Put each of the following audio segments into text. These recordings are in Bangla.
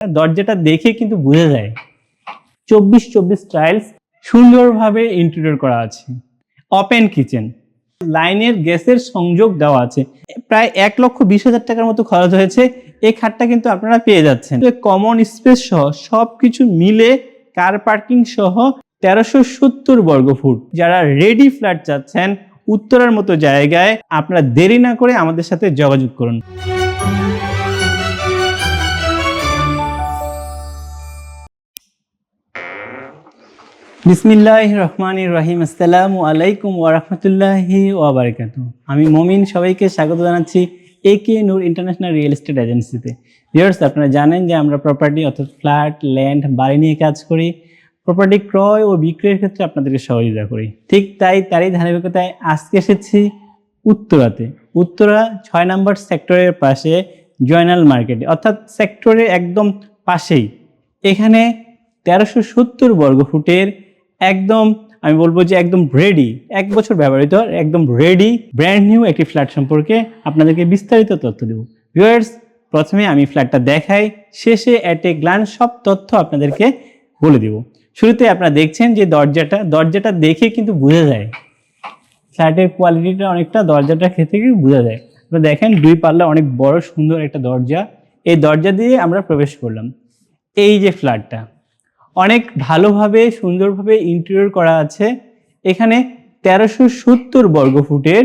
দরজাটা দেখে কিন্তু বোঝা যায়। চব্বিশ চব্বিশ টাইলস সুন্দরভাবে ইন্টেরিয়র করা আছে। ওপেন কিচেন লাইনের গ্যাসের সংযোগ দেওয়া আছে। প্রায় এক লক্ষ বিশ হাজার টাকার মতো খরচ হয়েছে। এই খাটটা কিন্তু আপনারা পেয়ে যাচ্ছেন। কমন স্পেস সহ সব কিছু মিলে কার পার্কিং সহ তেরোশো সত্তর বর্গ ফুট। যারা রেডি ফ্ল্যাট চাচ্ছেন, উত্তরার মতো জায়গায় আপনারা দেরি না করে আমাদের সাথে যোগাযোগ করুন। বিসমিল্লাহ রহমান রহিম। আসসালামু আলাইকুম ওরহমতুল্লাহি ওয়াবারকাত আমি মমিন, সবাইকে স্বাগত জানাচ্ছি A K Noor international real estate এজেন্সিতে ভিউয়ার্স আপনারা জানেন যে আমরা প্রপার্টি অর্থাৎ ফ্ল্যাট ল্যান্ড বাড়ি নিয়ে কাজ করি। প্রপার্টি ক্রয় ও বিক্রয়ের ক্ষেত্রে আপনাদেরকে সহযোগিতা করি। ঠিক তাই তারই ধারাবাহিকতায় আজকে এসেছি উত্তরাতে। উত্তরা ছয় নম্বর সেক্টরের পাশে জয়নাল মার্কেটে। অর্থাৎ সেক্টরের একদম পাশেই। এখানে তেরোশো সত্তর বর্গফুটের একদম, আমি বলব যে একদম রেডি এক বছর ব্যবহৃত, একদম রেডি ব্র্যান্ড নিউ একটি ফ্ল্যাট সম্পর্কে আপনাদেরকে বিস্তারিত তথ্য দেব। ভিউয়ার্স প্রথমে আমি ফ্ল্যাটটা দেখাই, শেষে অ্যাট এ গ্লান্স সব তথ্য আপনাদেরকে বলে দেব। শুরুতে আপনারা দেখছেন যে দরজাটা দরজাটা দেখে কিন্তু বোঝা যায়। ফ্ল্যাটের কোয়ালিটিটা অনেকটা, দরজাটা খেতে গিয়ে বোঝা যায়। আপনারা দেখেন, দুই পাল্লা অনেক বড় সুন্দর একটা দরজা। এই দরজা দিয়ে আমরা প্রবেশ করলাম। এই যে ফ্ল্যাটটা অনেক ভালোভাবে, সুন্দরভাবে ইন্টেরিয়র করা আছে। এখানে তেরোশো সত্তর বর্গফুটের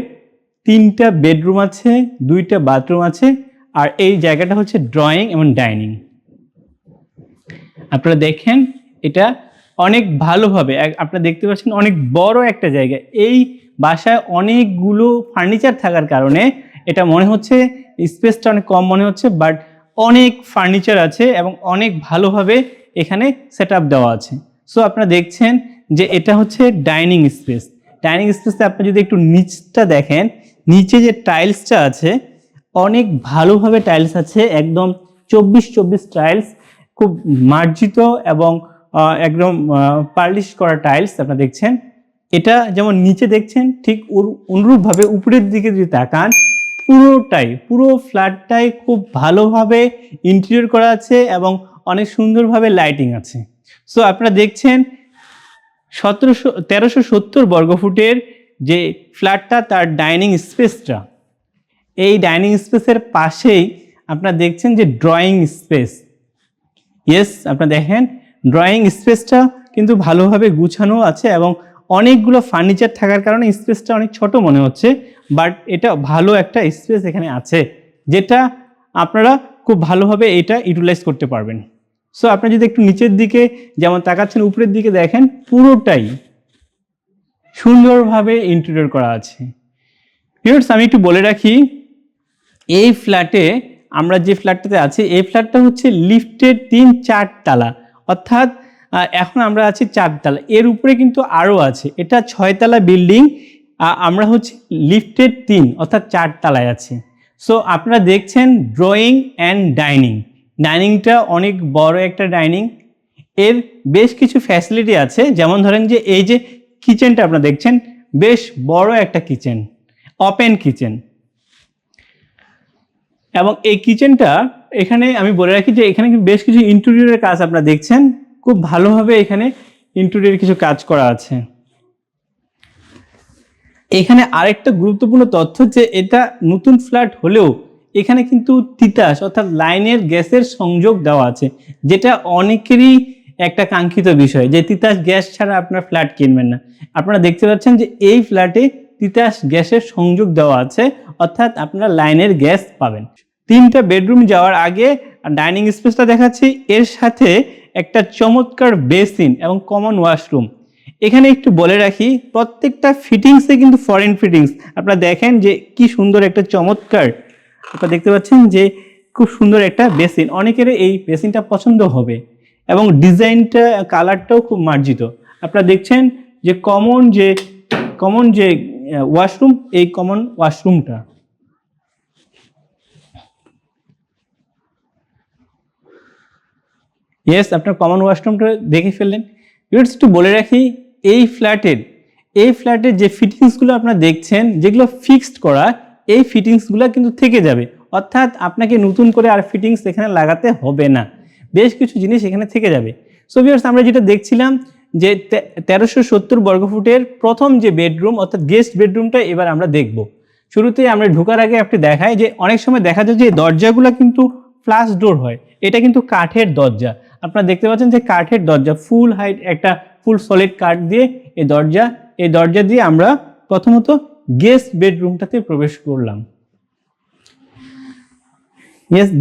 তিনটা বেডরুম আছে, দুইটা বাথরুম আছে, আর এই জায়গাটা হচ্ছে ড্রয়িং এবং ডাইনিং আপনারা দেখেন, এটা অনেক ভালোভাবে আপনারা দেখতে পাচ্ছেন অনেক বড় একটা জায়গা। এই বাসায় অনেকগুলো ফার্নিচার থাকার কারণে এটা মনে হচ্ছে স্পেসটা অনেক কম মনে হচ্ছে বাট অনেক ফার্নিচার আছে এবং অনেক ভালোভাবে এখানে সেট দেওয়া আছে। সো আপনারা দেখছেন যে এটা হচ্ছে ডাইনিং স্পেস ডাইনিং স্পেসে আপনি যদি একটু নিচটা দেখেন, নিচে যে টাইলসটা আছে, অনেক ভালোভাবে টাইলস আছে, একদম চব্বিশ চব্বিশ টাইলস খুব মার্জিত এবং একদম পার্লিশ করা টাইলস আপনারা দেখছেন। এটা যেমন নিচে দেখছেন, ঠিক অনুরূপভাবে উপরের দিকে যদি তাকান, পুরোটাই, পুরো ফ্ল্যাটটাই খুব ভালোভাবে ইন্টেরিয়র করা আছে এবং অনেক সুন্দরভাবে লাইটিং আছে। সো আপনারা দেখছেন সতেরোশো, তেরোশো সত্তর বর্গফুটের যে ফ্ল্যাটটা তার ডাইনিং স্পেসটা এই ডাইনিং স্পেসের পাশেই আপনারা দেখছেন যে ড্রয়িং স্পেস ইয়েস আপনারা দেখেন ড্রয়িং স্পেসটা কিন্তু ভালোভাবে গুছানো আছে এবং অনেকগুলো ফার্নিচার থাকার কারণে স্পেসটা অনেক ছোট মনে হচ্ছে বাট এটা ভালো একটা স্পেস এখানে আছে, যেটা আপনারা খুব ভালোভাবে এটা ইউটিলাইজ করতে পারবেন। সো আপনি যদি একটু নিচের দিকে যেমন তাকাচ্ছেন, উপরের দিকে দেখেন, পুরোটাই সুন্দরভাবে ইন্টেরিয়র করা আছে। ভিউয়ার্স আমি একটু বলে রাখি, এই ফ্ল্যাটে আমরা যে ফ্ল্যাটটাতে আছি, এই ফ্ল্যাটটা হচ্ছে লিফটের তিন চার তালা। অর্থাৎ এখন আমরা আছি চারতলা এর উপরে কিন্তু আরও আছে। এটা ছয়তলা বিল্ডিং আমরা হচ্ছে লিফটের তিন, অর্থাৎ চার তালায় আছি। সো আপনারা দেখছেন ড্রয়িং অ্যান্ড ডাইনিং ডাইনিংটা অনেক বড় একটা ডাইনিং এর বেশ কিছু ফ্যাসিলিটি আছে, যেমন ধরেন যে এই যে কিচেনটা আপনারা দেখছেন, বেশ বড় একটা কিচেন ওপেন কিচেন এবং এই কিচেনটা এখানে আমি বলে রাখি যে এখানে বেশ কিছু ইন্টেরিয়রের কাজ আপনারা দেখছেন, খুব ভালোভাবে এখানে ইন্টেরিয়র কিছু কাজ করা আছে। এখানে আরেকটা গুরুত্বপূর্ণ তথ্য যে এটা নতুন ফ্ল্যাট হলেও এখানে কিন্তু তিতাস, অর্থাৎ লাইনের গ্যাসের সংযোগ দেওয়া আছে, যেটা অনেকেরই একটা কাঙ্ক্ষিত বিষয় যে তিতাস গ্যাস ছাড়া আপনার ফ্ল্যাট কিনবেন না। আপনারা দেখতে পাচ্ছেন যে এই ফ্ল্যাটে তিতাস গ্যাসের সংযোগ দেওয়া আছে, অর্থাৎ আপনারা লাইনের গ্যাস পাবেন। তিনটা বেডরুম যাওয়ার আগে ডাইনিং স্পেসটা দেখাচ্ছি। এর সাথে একটা চমৎকার বেসিন এবং কমন ওয়াশরুম। এখানে একটু বলে রাখি, প্রত্যেকটা ফিটিংসে কিন্তু ফরেন ফিটিংস। আপনারা দেখেন যে কি সুন্দর একটা চমৎকার আপনারা দেখতে পাচ্ছেন যে খুব সুন্দর একটা বেসিন। অনেকের এই বেসিনটা পছন্দ হবে এবং ডিজাইনটা, কালারটাও খুব মার্জিত। আপনারা দেখছেন যে কমন যে কমন যে ওয়াশরুম, এই কমন ওয়াশরুমটা। ইয়েস আপনার কমন ওয়াশরুমটা দেখে ফেললেন। ইউটস একটু বলে রাখি, এই ফ্ল্যাটের এই ফ্ল্যাটের যে ফিটিংসগুলো আপনারা দেখছেন, যেগুলো ফিক্সড করা এই ফিটিংসগুলো কিন্তু থেকে যাবে। অর্থাৎ আপনাকে নতুন করে আর ফিটিংস এখানে লাগাতে হবে না। বেশ কিছু জিনিস এখানে থেকে যাবে। সো ভিউয়ার্স আমরা যেটা দেখছিলাম যে তেরোশো সত্তর বর্গফুটের প্রথম যে বেডরুম অর্থাৎ গেস্ট বেডরুমটা এবার আমরা দেখব। শুরুতে আমরা ঢোকার আগে আপনি দেখায় যে অনেক সময় দেখা যায় যে দরজাগুলো কিন্তু ফ্লাশ ডোর হয়। এটা কিন্তু কাঠের দরজা। আপনারা দেখতে পাচ্ছেন যে কাঠের দরজা ফুল হাইট একটা ফুল সলিড কাঠ দিয়ে এই দরজা এই দরজা দিয়ে আমরা প্রথমত গেস্ট বেডরুমটাতে প্রবেশ করলাম।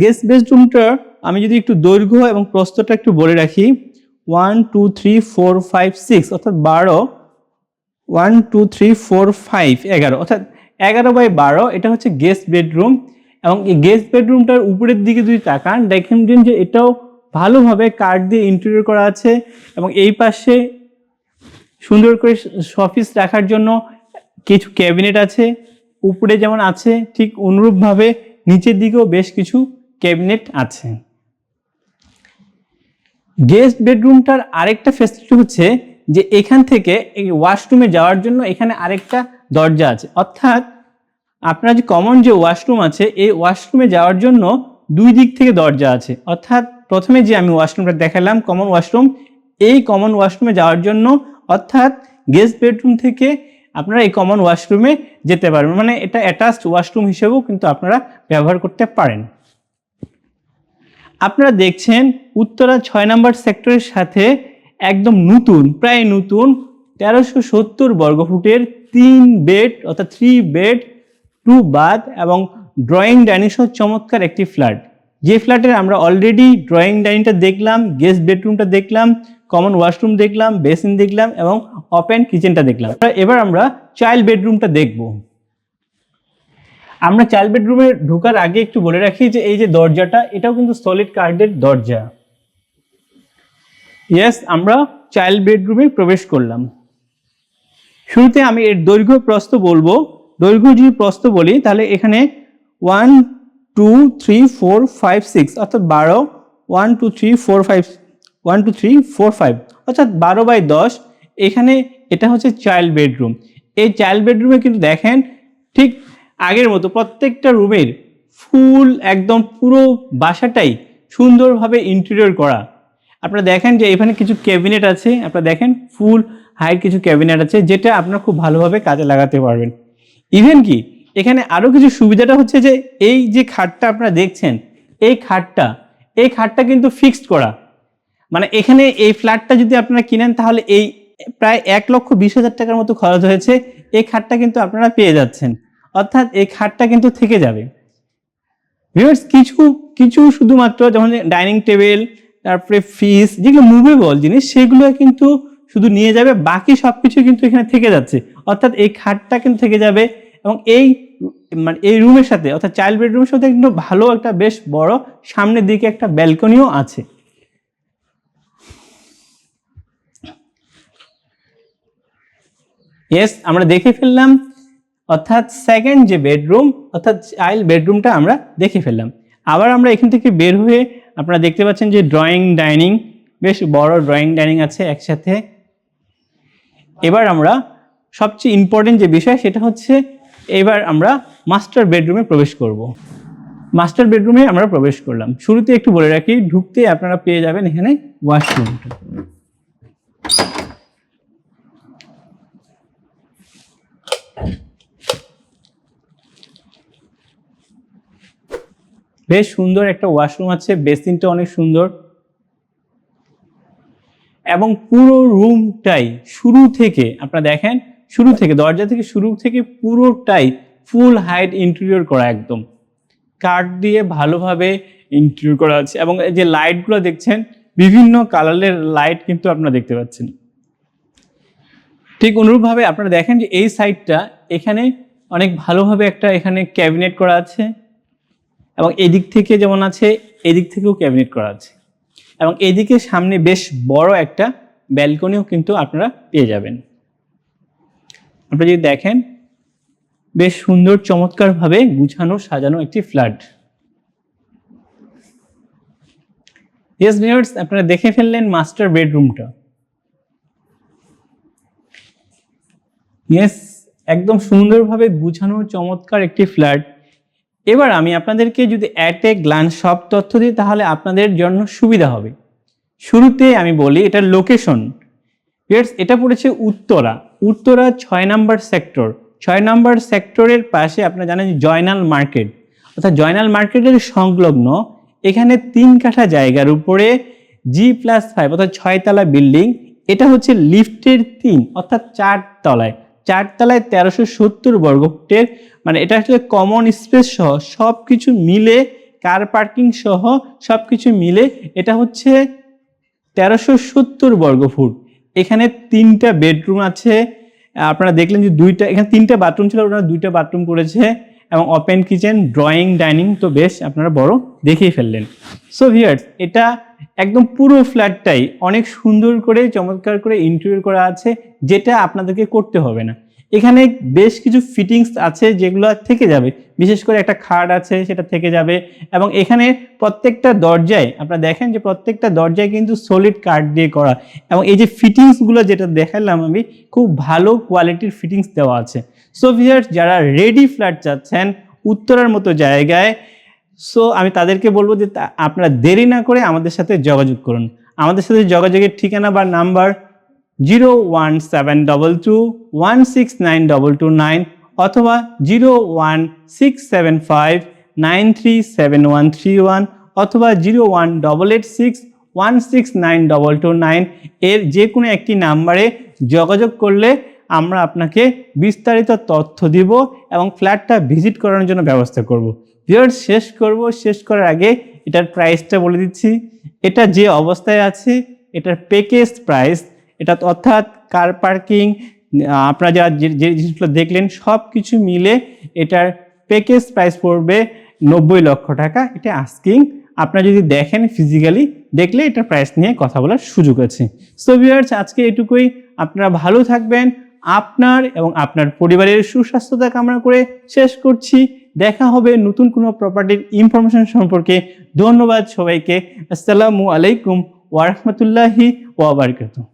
গেস্ট বেডরুমটা আমি যদি একটু দৈর্ঘ্য এবং প্রস্তটা একটু বলে রাখি one two three four five six অর্থাৎ বারো one two three four five এগারো, অর্থাৎ এগারো বাই বারো, এটা হচ্ছে গেস্ট বেডরুম এবং এই গেস্ট বেডরুমটার উপরের দিকে যদি তাকান, দেখেন যে এটাও ভালোভাবে কাঠ দিয়ে ইন্টেরিয়র করা আছে এবং এই পাশে সুন্দর করে শপিস রাখার জন্য কিছু ক্যাবিনেট আছে, উপরে যেমন আছে, ঠিক অনুরূপভাবে নিচের দিকেও বেশ কিছু ক্যাবিনেট আছে। গেস্ট বেডরুমটার আরেকটা ফেসিলিটি হচ্ছে যে এখান থেকে এই ওয়াশরুমে যাওয়ার জন্য এখানে আরেকটা দরজা আছে। অর্থাৎ আপনার যে কমন যে ওয়াশরুম আছে, এই ওয়াশরুমে যাওয়ার জন্য দুই দিক থেকে দরজা আছে। অর্থাৎ প্রথমে যে আমি ওয়াশরুমটা দেখালাম কমন ওয়াশরুম এই কমন ওয়াশরুমে যাওয়ার জন্য অর্থাৎ গেস্ট বেডরুম থেকে আপনারা এই কমন ওয়াশরুমে যেতে পারবেন। মানে এটা অ্যাটাচড ওয়াশরুম হিসেবেও কিন্তু আপনারা ব্যবহার করতে পারেন। আপনারা দেখছেন উত্তরা ছয় নম্বর সেক্টরের সাথে একদম নতুন, প্রায় নতুন তেরোশো সত্তর বর্গফুটের তিন বেড অর্থাৎ থ্রি বেড টু বাথ এবং ড্রয়িং ডাইনিং সহ চমৎকার একটি ফ্ল্যাট যে ফ্ল্যাটের আমরা অলরেডি ড্রয়িং ডাইনিংটা দেখলাম গেস্ট বেডরুমটা দেখলাম কমন ওয়াশরুম দেখলাম বেসিন দেখলাম এবং ওপেন কিচেনটা দেখলাম। এবার আমরা চাইল্ড বেডরুমটা দেখব। আমরা চাইল্ড বেডরুমে ঢোকার আগে একটু বলে রাখি যে এই যে দরজাটা, এটাও কিন্তু সলিড কার্ডের দরজা। ইয়েস আমরা চাইল্ড বেডরুমে প্রবেশ করলাম। শুরুতে আমি এর দৈর্ঘ্য প্রস্থ বলব। দৈর্ঘ্য যদি প্রস্থ বলি, তাহলে এখানে one two three four five six অর্থাৎ বারো one two three four five one two three four five অর্থাৎ বারো বাই দশ, এখানে এটা হচ্ছে চাইল্ড বেডরুম এই চাইল্ড বেডরুমে কিন্তু দেখেন, ঠিক আগের মতো প্রত্যেকটা রুমের ফুল একদম পুরো বাসাটাই সুন্দরভাবে ইন্টেরিয়র করা। আপনারা দেখেন যে এখানে কিছু ক্যাবিনেট আছে, আপনারা দেখেন ফুল হাইট কিছু ক্যাবিনেট আছে, যেটা আপনারা খুব ভালোভাবে কাজে লাগাতে পারবেন। ইভেন কি, এখানে আরও কিছু সুবিধাটা হচ্ছে যে, এই যে খাটটা আপনারা দেখছেন, এই খাটটা এই খাটটা কিন্তু ফিক্সড করা। মানে এখানে এই ফ্ল্যাটটা যদি আপনারা কিনেন, তাহলে এই প্রায় এক লক্ষ বিশ হাজার টাকার মতো খরচ হয়েছে। এই খাটটা কিন্তু আপনারা পেয়ে যাচ্ছেন। অর্থাৎ এই খাটটা কিন্তু থেকে যাবে। ভিউয়ার্স কিছু কিছু শুধুমাত্র যেমন ডাইনিং টেবিল তারপরে ফিস যেগুলো মুভেবল জিনিস, সেগুলো কিন্তু শুধু নিয়ে যাবে, বাকি সব কিছু কিন্তু এখানে থেকে যাচ্ছে। অর্থাৎ এই খাটটা কিন্তু থেকে যাবে এবং এই মানে এই রুমের সাথে, অর্থাৎ চাইল্ড বেডরুমের সাথে কিন্তু ভালো একটা, বেশ বড়, সামনের দিকে একটা ব্যালকনিও আছে। ইয়েস আমরা দেখে ফেললাম। অর্থাৎ সেকেন্ড যে বেডরুম অর্থাৎ চাইল্ড বেডরুমটা আমরা দেখে ফেললাম। আবার আমরা এখান থেকে বের হয়ে আপনারা দেখতে পাচ্ছেন যে ড্রয়িং ডাইনিং বেশ বড় ড্রয়িং ডাইনিং আছে একসাথে। এবার আমরা সবচেয়ে ইম্পর্টেন্ট যে বিষয়, সেটা হচ্ছে এবার আমরা মাস্টার বেডরুমে প্রবেশ করব। মাস্টার বেডরুমে আমরা প্রবেশ করলাম। শুরুতে একটু বলে রাখি, ঢুকতে আপনারা পেয়ে যাবেন এখানে ওয়াশরুমটা বেশ সুন্দর একটা ওয়াশরুম আছে বেসিনটা অনেক সুন্দর। এবং পুরো রুমটাই শুরু থেকে, আপনারা দেখেন, শুরু থেকে, দরজা থেকে শুরু থেকে পুরোটাই ফুল হাইট ইন্টেরিয়র করা একদম। কাঠ দিয়ে ভালোভাবে ইন্টেরিয়র করা আছে এবং যে লাইটগুলো দেখছেন, বিভিন্ন কালারের লাইট কিন্তু আপনারা দেখতে পাচ্ছেন। ঠিক অনুরূপভাবে আপনারা দেখেন যে এই সাইডটা এখানে অনেক ভালোভাবে একটা এখানে ক্যাবিনেট করা আছে এবং এদিক থেকে যেমন আছে, এদিক থেকেও ক্যাবিনেট করা আছে। এবং এদিকে সামনে বেশ বড় একটা ব্যালকনিও কিন্তু আপনারা পেয়ে যাবেন। আপনারা যদি দেখেন, বেশ সুন্দর চমৎকারভাবে গুছানো, সাজানো একটি ফ্ল্যাট ইয়েস ভিউয়ার্স আপনারা দেখে ফেললেন মাস্টার বেডরুমটা ইয়েস একদম সুন্দরভাবে গুছানো চমৎকার একটি ফ্ল্যাট এবার আমি আপনাদেরকে যদি অ্যাট এ গ্লান্স সব তথ্য দিই তাহলে আপনাদের জন্য সুবিধা হবে। শুরুতে আমি বলি এটার লোকেশন Yes, এটা পড়েছে উত্তরা। উত্তরা ছয় নাম্বার সেক্টর ছয় নাম্বার সেক্টরের পাশে আপনারা জানেন জয়নাল মার্কেট। অর্থাৎ জয়নাল মার্কেটের সংলগ্ন এখানে তিন কাঠা জায়গার উপরে জি প্লাস ফাইভ অর্থাৎ ছয়তলা বিল্ডিং এটা হচ্ছে লিফটের তিন অর্থাৎ চার তলায় চার তলায় তেরোশো সত্তর বর্গফুটের মানে এটা আসলে কমন স্পেস সহ সব কিছু মিলে কার পার্কিং সহ সব কিছু মিলে এটা হচ্ছে তেরোশো সত্তর বর্গফুট এখানে তিনটা বেডরুম আছে। আপনারা দেখলেন যে দুইটা, এখানে তিনটা বাথরুম ছিল, ওনারা দুইটা বাথরুম করেছে এবং ওপেন কিচেন ড্রয়িং ডাইনিং তো বেশ আপনারা বড় দেখেই ফেললেন। সো ভিয়ার্স এটা একদম পুরো ফ্ল্যাটটাই অনেক সুন্দর করে, চমৎকার করে ইন্টেরিয়র করা আছে, যেটা আপনাদেরকে করতে হবে না। এখানে বেশ কিছু ফিটিংস আছে যেগুলো থেকে যাবে। বিশেষ করে একটা খাট আছে, সেটা থেকে যাবে। এবং এখানে প্রত্যেকটা দরজায়, আপনারা দেখেন যে প্রত্যেকটা দরজায় কিন্তু সলিড কাঠ দিয়ে করা। এবং এই যে ফিটিংসগুলো যেটা দেখালাম আমি, খুব ভালো কোয়ালিটির ফিটিংস দেওয়া আছে। সো ভিয়ার্স যারা রেডি ফ্ল্যাট চাচ্ছেন, উত্তরার মতো জায়গায় সো আমি তাদেরকে বলব যে আপনারা দেরি না করে আমাদের সাথে যোগাযোগ করুন। আমাদের সাথে যোগাযোগের ঠিকানা বা number zero one seven double two one six nine double two nine অথবা zero one six seven five nine three seven one three one অথবা zero one double eight six one six nine double two nine এর যে কোনো একটি নাম্বারে যোগাযোগ করলে আমরা আপনাকে বিস্তারিত তথ্য দিব এবং ফ্ল্যাটটা ভিজিট করানোর জন্য ব্যবস্থা করব। ভিউয়ার্স শেষ করব, শেষ করার আগে এটার প্রাইসটা বলে দিচ্ছি। এটা যে অবস্থায় আছে, এটার প্যাকেজ প্রাইস এটা অর্থাৎ কার পার্কিং আপনারা যারা যে জিনিসগুলো দেখলেন সব কিছু মিলে এটার প্যাকেজ প্রাইস পড়বে নব্বই লক্ষ টাকা। এটা আস্কিং আপনারা যদি দেখেন ফিজিক্যালি দেখলে এটা প্রাইস নিয়ে কথা বলার সুযোগ আছে। সো ভিউয়ার্স আজকে এটুকুই। আপনারা ভালো থাকবেন। আপনার এবং আপনার পরিবারের সুস্বাস্থ্যতা কামনা করে শেষ করছি। দেখা হবে নতুন কোনো প্রপার্টির ইনফরমেশন সম্পর্কে। ধন্যবাদ সবাইকে। আসসালামু আলাইকুম ওয়ারহমতুল্লাহি ওয়াবারকাতুহ